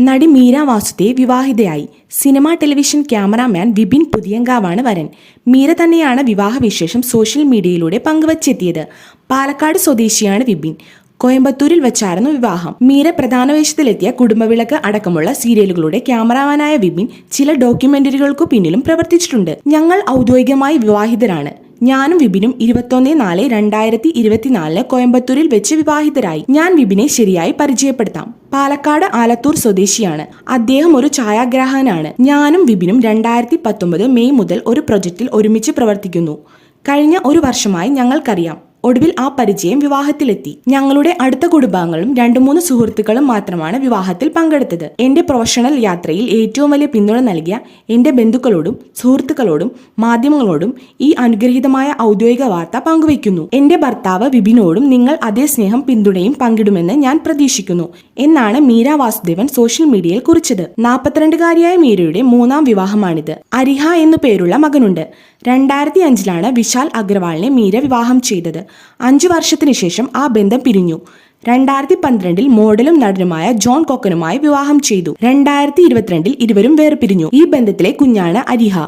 നടി മീര വാസുദേവ് വിവാഹിതയായി. Cinema television cameraman Vipin പുതിയങ്കാവാണ് വരൻ. മീര തന്നെയാണ് വിവാഹവിശേഷം സോഷ്യൽ മീഡിയയിലൂടെ പങ്കുവച്ചെത്തിയത്. പാലക്കാട് സ്വദേശിയാണ് വിപിൻ. കോയമ്പത്തൂരിൽ വെച്ചായിരുന്നു വിവാഹം. മീര പ്രധാന വേഷത്തിലെത്തിയ കുടുംബവിളക്ക് അടക്കമുള്ള സീരിയലുകളുടെ ക്യാമറാമാനായ വിപിൻ ചില ഡോക്യുമെന്ററികൾക്കു പിന്നിലും പ്രവർത്തിച്ചിട്ടുണ്ട്. ഞങ്ങൾ ഔദ്യോഗികമായി വിവാഹിതരാണ്. ഞാനും വിപിനും ഇരുപത്തൊന്ന് നാല് രണ്ടായിരത്തി ഇരുപത്തിനാലിന് കോയമ്പത്തൂരിൽ വെച്ച് വിവാഹിതരായി. ഞാൻ വിപിനെ ശരിയായി പരിചയപ്പെടുത്താം. പാലക്കാട് ആലത്തൂർ സ്വദേശിയാണ്. അദ്ദേഹം ഒരു ഛായാഗ്രാഹകനാണ് ഞാനും വിപിനും രണ്ടായിരത്തി പത്തൊമ്പത് മെയ് മുതൽ ഒരു പ്രൊജക്റ്റിൽ ഒരുമിച്ച് പ്രവർത്തിക്കുന്നു. കഴിഞ്ഞ ഒരു വർഷമായി ഞങ്ങൾക്കറിയാം. ഒടുവിൽ ആ പരിചയം വിവാഹത്തിലെത്തി. ഞങ്ങളുടെ അടുത്ത കുടുംബാംഗങ്ങളും രണ്ടു മൂന്ന് സുഹൃത്തുക്കളും മാത്രമാണ് വിവാഹത്തിൽ പങ്കെടുത്തത്. എന്റെ പ്രൊഫഷണൽ യാത്രയിൽ ഏറ്റവും വലിയ പിന്തുണ നൽകിയ എന്റെ ബന്ധുക്കളോടും സുഹൃത്തുക്കളോടും മാധ്യമങ്ങളോടും ഈ അനുഗ്രഹീതമായ ഔദ്യോഗിക വാർത്ത പങ്കുവയ്ക്കുന്നു. എന്റെ ഭർത്താവ് വിപിനോടും നിങ്ങൾ അതേ സ്നേഹം പിന്തുണയും പങ്കിടുമെന്ന് ഞാൻ പ്രതീക്ഷിക്കുന്നു എന്നാണ് മീര വാസുദേവൻ സോഷ്യൽ മീഡിയയിൽ കുറിച്ചത്. നാൽപ്പത്തിരണ്ടുകാരിയായ മീരയുടെ മൂന്നാം വിവാഹമാണിത്. അരിഹ എന്നു പേരുള്ള മകനുണ്ട്. രണ്ടായിരത്തി അഞ്ചിലാണ് വിശാൽ അഗർവാളിനെ മീര വിവാഹം ചെയ്തത്. അഞ്ചു വർഷത്തിനു ശേഷം ആ ബന്ധം പിരിഞ്ഞു. രണ്ടായിരത്തി പന്ത്രണ്ടിൽ മോഡലും നടനുമായ ജോൺ കോക്കനുമായി വിവാഹം ചെയ്തു. രണ്ടായിരത്തി ഇരുപത്തിരണ്ടിൽ ഇരുവരും വേർപിരിഞ്ഞു. ഈ ബന്ധത്തിലെ കുഞ്ഞാണ് അരിഹ.